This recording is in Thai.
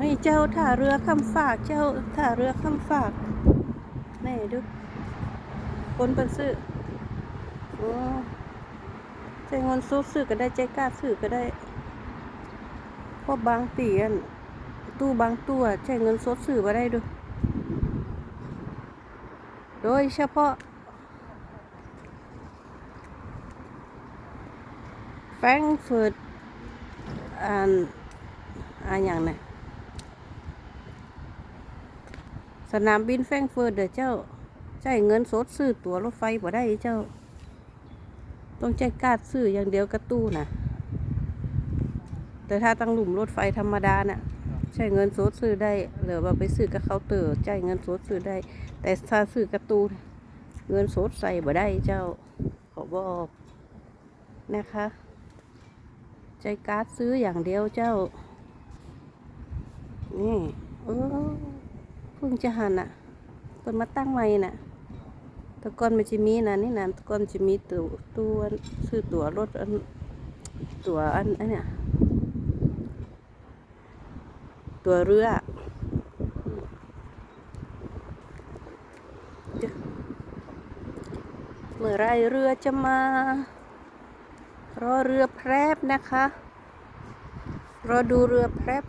นี่เจ้าท่าเรือคำฝากเจ้าท่าเรือคำฝากนี่ดูคนเป็นซื้อโอ้ใจเงินสู้ซื้อก็ได้ใจกล้าซื้อก็ได้เพราะบางตีอันตู้บางตัวใช้เงินสดซื้อมาได้ดู โดยเฉพาะ แฟรงก์เฟิร์ตอันอันอย่างน่ะ สนามบินแฟรงเฟิร์ตเด้อเจ้าใช้เงินสดซื้อตั๋วรถไฟบ่ได้เจ้า ต้องใช้การ์ดซื้ออย่างเดียวกระตู้น่ะแต่ถ้าตั้งหลุมรถไฟธรรมดาน่ะใช้เงินสดซื้อได้หรือว่าไปซื้อกับเคาน์เตอร์จ่ายเงินสดซื้อได้ แต่ถ้าซื้อกระตูนเงินสดใส่บ่ได้เจ้าขอบอกนะคะใจการ์ดซื้ออย่างเดียวเจ้านี่เออ เพิ่งจะหันอะเปิดมาตั้งใหม่น่ะตะกอนมันจะมีนะนี่นะตะกอนจะมีตัวตัวซื้อตั๋วรถอันตั๋วอันอันเนี้ยตัวเรือเมื่อไรเรือจะมารอเรือแพรบนะคะ รอดูเรือแพรบ